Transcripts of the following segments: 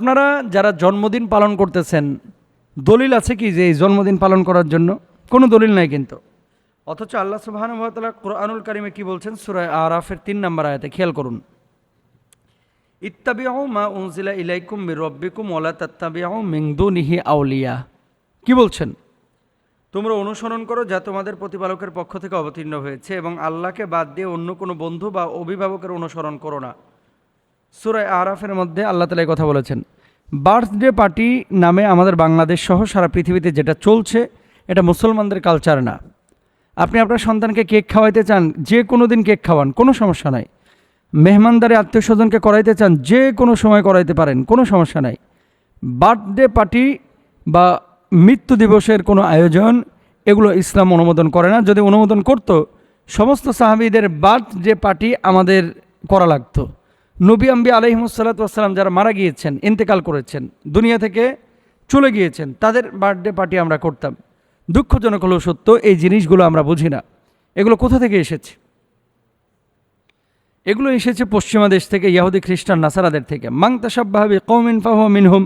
আপনারা যারা জন্মদিন পালন করতেছেন, দলিল আছে কি যে এই জন্মদিন পালন করার জন্য? কোনো দলিল নাই কিন্তু। অথচ আল্লাহ সুবাহানুভাতালা কোরআনুল কারিমে কি বলছেন? সুরায় আরাফের তিন নম্বর আয়াতে, খেয়াল করুন। ইত্তাবিয়াও মা উনজিলা ইলাইকুম মির রব্বিকুম ওলা তাত্তাবিয়াও মিংদুনিহি আউলিয়া। কি বলছেন? তোমরা অনুসরণ করো যা তোমাদের প্রতিপালকের পক্ষ থেকে অবতীর্ণ হয়েছে এবং আল্লাহকে বাদ দিয়ে অন্য কোনো বন্ধু বা অভিভাবকের অনুসরণ করো না। সুরায় আরাফের মধ্যে আল্লাহ তালা কথা বলেছেন, বার্থডে পার্টি নামে আমাদের বাংলাদেশ সহ সারা পৃথিবীতে যেটা চলছে, এটা মুসলমানদের কালচার না। আপনি আপনার সন্তানকে কেক খাওয়াইতে চান, যে কোনো দিন কেক খাওয়ান, কোনো সমস্যা নাই। মেহমানদারে, আত্মীয় স্বজনকে করাইতে চান, যে কোনো সময় করাইতে পারেন, কোনো সমস্যা নাই। বার্থডে পার্টি বা মৃত্যু দিবসের কোনো আয়োজন, এগুলো ইসলাম অনুমোদন করে না। যদি অনুমোদন করত, সমস্ত সাহাবিদের বার্থডে পার্টি আমাদের করা লাগতো। নবী আম্বি আলহিমসাল্লাতাম যারা মারা গিয়েছেন, ইন্তেকাল করেছেন, দুনিয়া থেকে চলে গিয়েছেন, তাদের বার্থডে পার্টি আমরা করতাম। দুঃখজনক হলেও সত্য, এই জিনিসগুলো আমরা বুঝি না। এগুলো কোথা থেকে এসেছে? এগুলো এসেছে পশ্চিমা দেশ থেকে, ইয়াহুদি খ্রিস্টান, নাসারাদের থেকে। মাং তাসাব্বাহাবি কৌমিন ফাহ মিনহুম।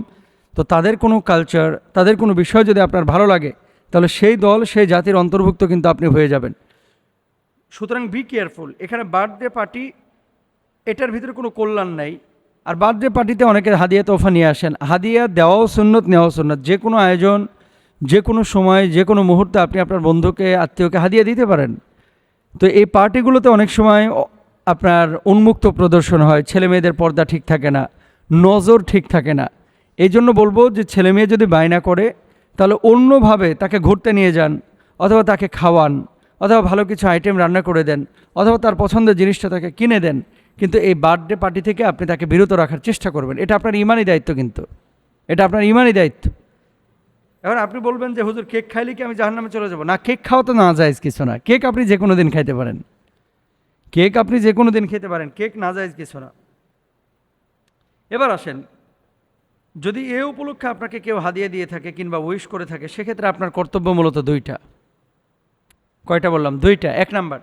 তো তাদের কোনো কালচার তাদের কোনো বিষয় যদি আপনার ভালো লাগে, তাহলে সেই দল, সেই জাতির অন্তর্ভুক্ত কিন্তু আপনি হয়ে যাবেন। সুতরাং বি কেয়ারফুল এখানে বার্থডে পার্টি এটার ভিতরে কোনো কল্যাণ নাই। আর বার্থডে পার্টিতে অনেকে হাদিয়া তোফা নিয়ে আসেন। হাদিয়া দেওয়াও সুন্নত, নেওয়াও সুন্নত। যে কোনো আয়োজন, যে কোনো সময়, যে কোনো মুহূর্তে আপনি আপনার বন্ধুকে, আত্মীয়কে হাদিয়া দিতে পারেন। তো এই পার্টিগুলোতে অনেক সময় আপনার উন্মুক্ত প্রদর্শন হয়। ছেলে মেয়েদের পর্দা ঠিক থাকে না, নজর ঠিক থাকে না। এই জন্য বলব যে ছেলে মেয়ে যদি বায়না করে, তাহলে অন্যভাবে তাকে ঘুরতে নিয়ে যান, অথবা তাকে খাওয়ান, অথবা ভালো কিছু আইটেম রান্না করে দেন, অথবা তার পছন্দের জিনিসটা তাকে কিনে দেন। কিন্তু এই বার্থডে পার্টি থেকে আপনি তাকে বিরত রাখার চেষ্টা করবেন। এটা আপনার ইমানই দায়িত্ব কিন্তু। এটা আপনার ইমানই দায়িত্ব। এবার আপনি বলবেন যে, হুজুর, কেক খাইলে কি আমি জাহান্নামে চলে যাব? না, কেক খাওয়া তো না যায় কিছু না। কেক আপনি যে কোনো দিন খাইতে পারেন। কেক আপনি যে কোনো দিন খেতে পারেন। কেক না যায় কিছু না। এবার আসেন, যদি এ উপলক্ষে আপনাকে কেউ হাদিয়া দিয়ে থাকে কিংবা উইশ করে থাকে, সেক্ষেত্রে আপনার কর্তব্য মূলত দুইটা। কয়টা বললাম? দুইটা। এক নাম্বার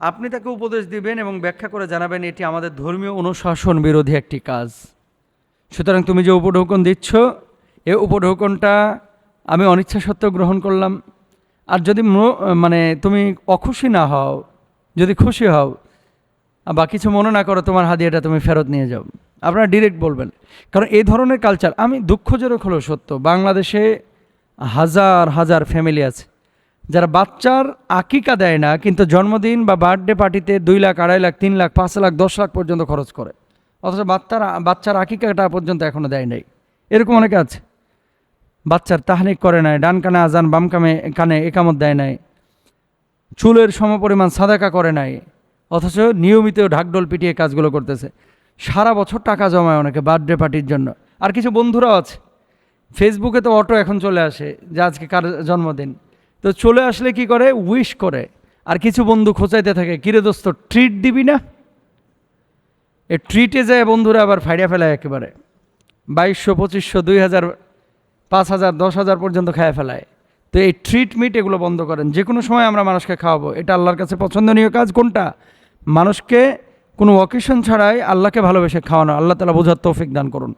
আপনি তাকে উপদেশ দিবেন এবং ব্যাখ্যা করে জানাবেন, এটি আমাদের ধর্মীয় অনুশাসন বিরোধী একটি কাজ। সুতরাং তুমি যে উপঢৌকন দিচ্ছ, এ উপঢৌকনটা আমি অনিচ্ছা সত্ত্বেও গ্রহণ করলাম। আর যদি মানে তুমি অখুশি না হও, যদি খুশি হও বা কিছু মনে না করো, তোমার হাদিয়াটা তুমি ফেরত নিয়ে যাও। আপনারা ডিরেক্ট বলবেন। কারণ এই ধরনের কালচার আমি দুঃখজনক হলেও সত্য, বাংলাদেশে হাজার হাজার ফ্যামিলি আছে। যারা বাচ্চার আকিকা দেয় না, কিন্তু জন্মদিন বা বার্থডে পার্টিতে দুই লাখ, আড়াই লাখ, তিন লাখ, পাঁচ লাখ, দশ লাখ পর্যন্ত খরচ করে। অথচ বাচ্চার বাচ্চার আকিকাটা পর্যন্ত এখনও দেয় নাই। এরকম অনেকে আছে। বাচ্চার তাহনিক করে নাই, ডান কানে আজান, বাম কামে, কানে একামত দেয় নাই। চুলের সমপরিমাণ সাদাকা করে নাই। অথচ নিয়মিত ঢাকঢোল পিটিয়ে কাজগুলো করতেছে। সারা বছর টাকা জমায় অনেকে বার্থডে পার্টির জন্য। আর কিছু বন্ধুরাও আছে। ফেসবুকে তো অটো এখন চলে আসে, যে আজকে কার জন্মদিন। তো চলে আসলে কি করে? উইশ করে। আর কিছু বন্ধু খোঁচাইতে থাকে, কিরে দোস্ত ট্রিট দিবি না? এ ট্রিটে যায় বন্ধুরা আবার ফাইড়া ফেলায় একেবারে। বাইশশো, পঁচিশশো, দুই হাজার, পাঁচ হাজার, দশ হাজার পর্যন্ত খায় ফেলায়। তো এই ট্রিট মিট এগুলো বন্ধ করেন। যে কোনো সময় আমরা মানুষকে খাওয়াবো। এটা আল্লাহর কাছে পছন্দনীয় কাজ কোনটা? মানুষকে কোনো অকেশন ছাড়াই আল্লাহকে ভালোবেসে খাওয়ানো। আল্লাহ তালা বোঝার তৌফিক দান করুন।